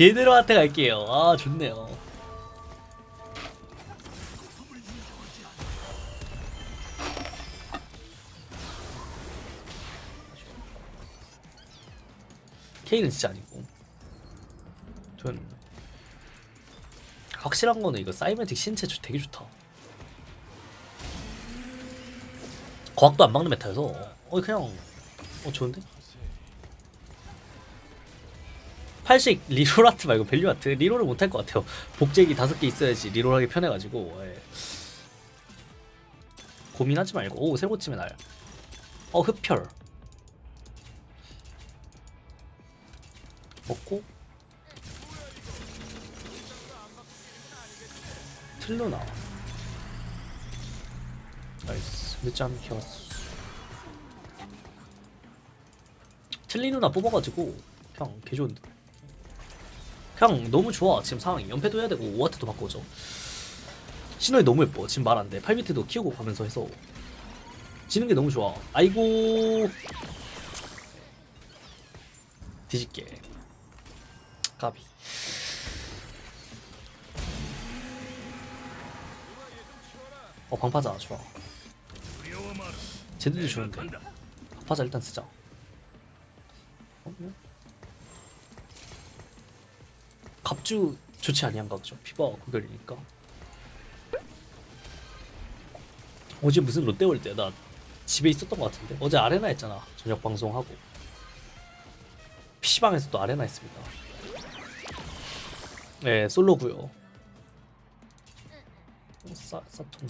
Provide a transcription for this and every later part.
제대로 한테 갈게요. 아 좋네요. K는 진짜 아니고. 전 확실한 거는 이거 사이버틱 신체 좋- 되게 좋다. 과학도 안 막는 메타여서 어 그냥 어 좋은데? 80 리롤 아트 말고 밸류 아트 리롤을 못할 것 같아요. 복제기 다섯 개 있어야지 리롤하기 편해가지고 예. 고민하지 말고 오 새고침의 날. 어 흡혈. 먹고 틀로나. 나이스. 늦잠 키웠어. 틀리 누나 뽑아가지고 그냥 개 좋은데. 그냥 너무 좋아. 지금 상황이. 연패도 해야 되고 오아트도 바꿔줘. 신호이 너무 예뻐. 지금 말 안돼. 8비트도 키우고 가면서 해서. 지는 게 너무 좋아. 아이고. 뒤집게. 까비. 어 방파자. 좋아. 쟤들도 좋은데. 방파자 일단 쓰자. 어? 뭐? 갑주 좋지 아니한가 보죠. 피바 구별이니까. 어제 무슨 롯데월드야 나 집에 있었던 것 같은데. 어제 아레나 했잖아. 저녁 방송하고. PC방에서도 아레나 했습니다. 네 솔로고요. 싸, 싸통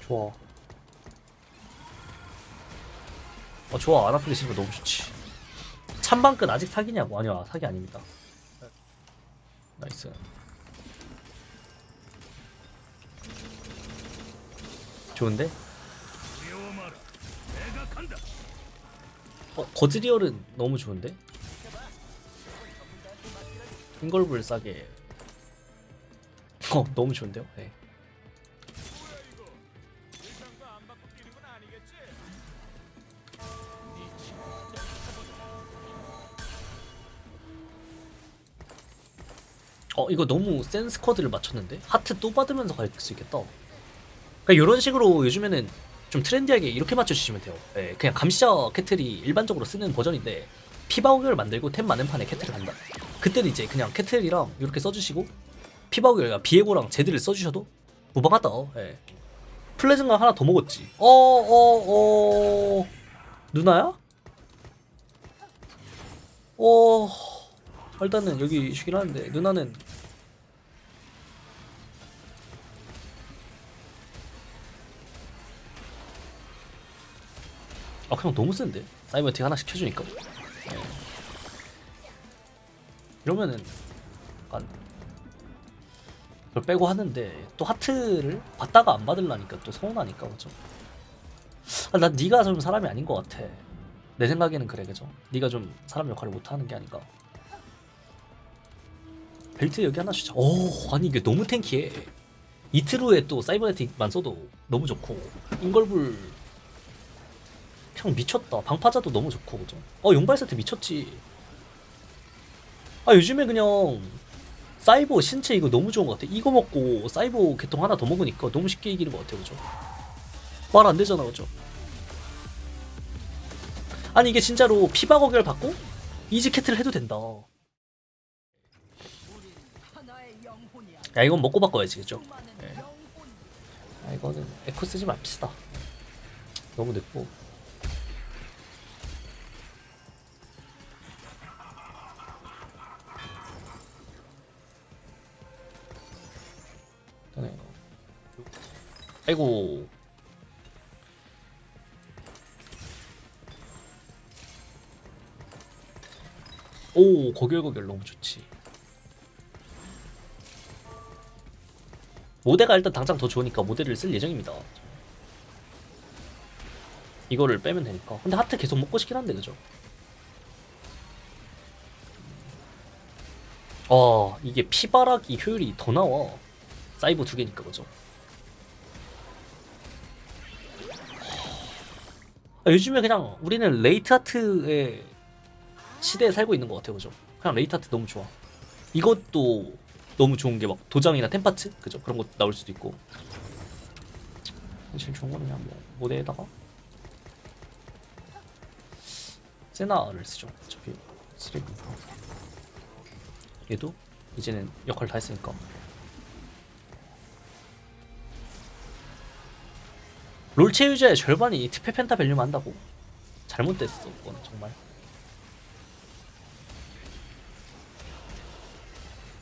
좋아 어 좋아 치는 거 너무 좋지 찬방끝 아직 사기냐고 아니야 사기 아닙니다 나이스 좋은데? 어 거즈리얼은 너무 좋은데? 핑걸불 싸게 어 너무 좋은데요? 네. 어 이거 너무 센 스쿼드를 맞췄는데 하트 또 받으면서 갈 수 있겠다. 그러니까 이런 식으로 요즘에는 좀 트렌디하게 이렇게 맞춰주시면 돼요. 예, 그냥 감시자 캐틀이 일반적으로 쓰는 버전인데 피바우결 만들고 템 많은 판에 캐틀을 간다. 그때는 이제 그냥 캐틀이랑 이렇게 써주시고 피바우결과 비에고랑 제드를 써주셔도 무방하다. 예. 플레즈가 하나 더 먹었지. 어어 어, 어... 누나야? 어 일단은 여기 쉬긴 하는데 누나는? 아 그냥 너무 센데? 사이버틱 하나씩 켜주니까. 네. 이러면은 약간 그걸 빼고 하는데 또 하트를 받다가 안 받으려니까 또 서운하니까 그죠? 아, 난 네가 좀 사람이 아닌 것 같아. 내 생각에는 그래 그죠? 네가 좀 사람 역할을 못하는 게 아닌가 벨트 여기 하나 주자 오 아니 이게 너무 탱키해 이틀 후에 또 사이버네틱만 써도 너무 좋고 인걸불 그냥 미쳤다. 방파자도 너무 좋고 그죠? 어 용발 세트 미쳤지. 아 요즘에 그냥 사이버 신체 이거 너무 좋은 것 같아. 이거 먹고 사이버 개통 하나 더 먹으니까 너무 쉽게 이기는 것 같아요, 그죠? 말 안 되잖아, 그죠? 아니 이게 진짜로 피바 거결 받고 이지 캐트를 해도 된다. 야 이건 먹고 바꿔야지, 그죠? 예. 아 이거는 에코 쓰지 맙시다. 너무 늦고. 아이고. 오, 거결거결 너무 좋지. 모대가 일단 당장 더 좋으니까 모대를 쓸 예정입니다. 이거를 빼면 되니까. 근데 하트 계속 먹고 싶긴 한데, 그죠? 아, 이게 피바라기 효율이 더 나와. 사이버 두 개니까 그죠? 아, 요즘에 그냥 우리는 레이트 아트의 시대에 살고 있는 것 같아요, 그죠? 그냥 레이트 아트 너무 좋아. 이것도 너무 좋은 게 막 도장이나 템파트, 그죠? 그런 거 나올 수도 있고. 제일 좋은 거는 그냥 뭐 모델에다가 세나를 쓰죠. 어차피 쓰레기. 얘도 이제는 역할 다 했으니까. 롤체 유저의 절반이 특패 펜타 밸류만 한다고? 잘못됐어, 그거는 정말.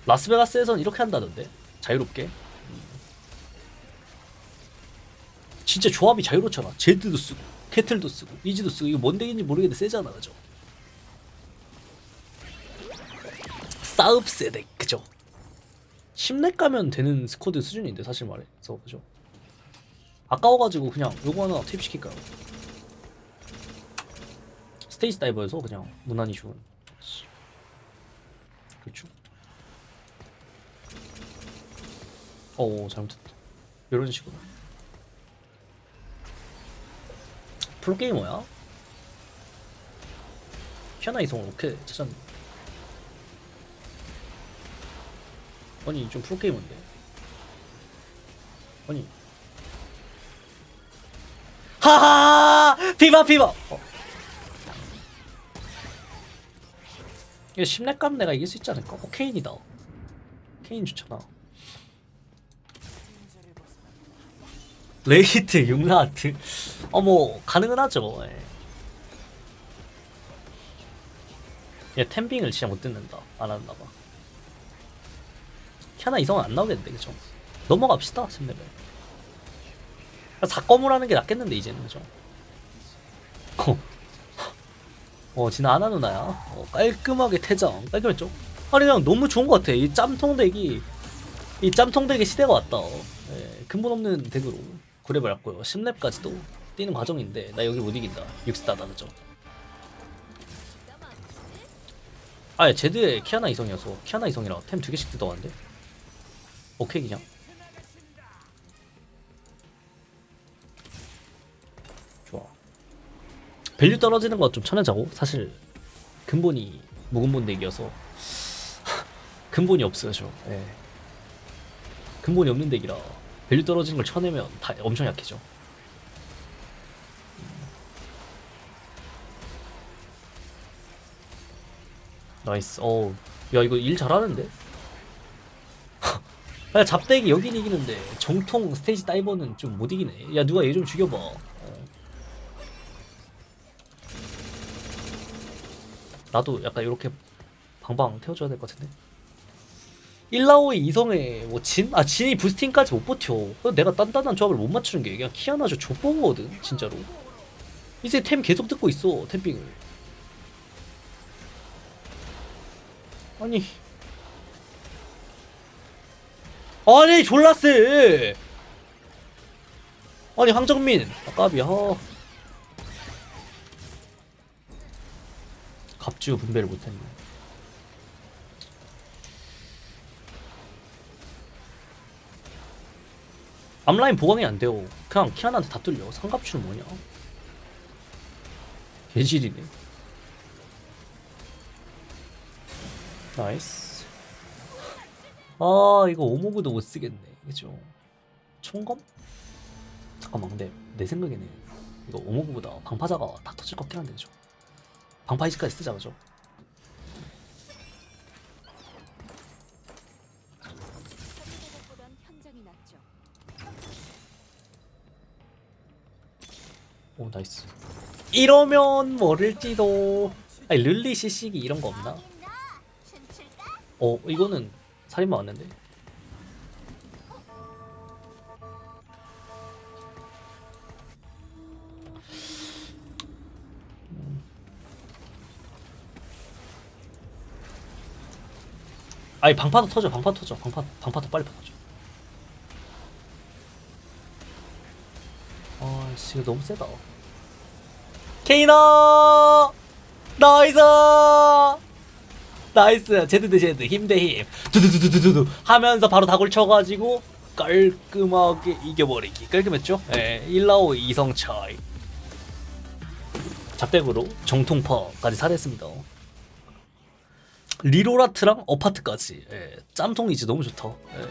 라스베가스에선 이렇게 한다던데? 자유롭게. 음. 진짜 조합이 자유롭잖아. 제드도 쓰고, 캐틀도 쓰고, 이지도 쓰고, 이거 뭔 덱인지 모르겠는데 세잖아, 그죠? 싸읍세 덱, 그죠? 10렙 가면 되는 스쿼드 수준인데, 사실 말해서, 그죠? 아까워가지고 그냥 요거 하나 투입시킬까요? 스테이지 다이버여서 그냥 무난히 좋은 그렇죠 어 잘못했다. 이런 식으로. 프로게이머야? 피아나 이성을 어떻게 찾았네. 아니 좀 프로게이머인데. 아니. 하하! 비바 비바! 어. 이거 10렙감 내가 이길 수 있지 않을까? 어 케인이다. 케인 좋잖아 레이트 6라트 어 뭐 가능은 하죠 예. 얘 템빙을 진짜 못 듣는다 안 한다봐 키아나 이성은 안 나오겠는데 그죠? 넘어갑시다 10레벨 사검을 하는 게 낫겠는데 이제는 그죠? 어, 어 진아 아나 누나야. 어, 깔끔하게 퇴장. 깔끔했죠? 아니 그냥 너무 좋은 것 같아. 이 짬통 덱이 이 짬통 덱의 시대가 왔다. 예, 근본 없는 덱으로 구려버렸고요. 10렙까지도 뛰는 과정인데 나 여기 못 이긴다. 6스타다 그죠? 아예 제드의 키아나 이성이어서 키아나 이성이라 템 두 개씩 뜯어왔는데 오케이 그냥 좋아. 밸류 떨어지는 거 좀 쳐내자고. 사실 근본이 무근본 덱이어서 근본이 없어요, 저. 예. 근본이 없는 덱이라 밸류 떨어지는 걸 쳐내면 다 엄청 약해져. 나이스. 어우. 야, 이거 일 잘하는데? 야, 잡대기 여긴 이기는데 정통 스테이지 다이버는 좀 못 이기네. 야, 누가 얘 좀 죽여봐. 어. 나도 약간 이렇게 방방 태워줘야 될 것 같은데. 1라오의 이성에 뭐 진? 아 진이 부스팅까지 못 버텨. 내가 단단한 조합을 못 맞추는 게 그냥 키아나 저 족보거든 진짜로. 이제 템 계속 듣고 있어 템핑을. 아니. 아니 졸라 쎄. 아니 황정민 아 까비야. 갑주 분배를 못했네. 앞라인 보강이 안 돼요. 그냥 키아나한테 다 뚫려. 상갑주는 뭐냐? 개질이네. 나이스. 아 이거 오모그도 못 쓰겠네. 그죠? 총검? 잠깐만 근데 내 생각에는 이거 오모그보다 방파자가 다 터질 것 같긴 한데 그죠? 방파 이즈까지 쓰자 그죠? 생각보단 현장이 낫죠. 오 나이스 이러면 모를지도 아니 릴리 시시기 이런 거 없나? 어 이거는 살인마 왔는데 음. 아니 방파도 터져 방파 터져 방파 방파도 빨리 터져 아씨 너무 세다 케이너 나이스 나이스 제드 대 제드 힘 대 힘 두두두두두두 하면서 바로 다굴 쳐가지고 깔끔하게 이겨버리기 깔끔했죠? 예 1라오 2성 차이 잡백으로 정통파까지 살했습니다. 리로라트랑 어파트까지 예, 짬통이지 너무 좋다. 예.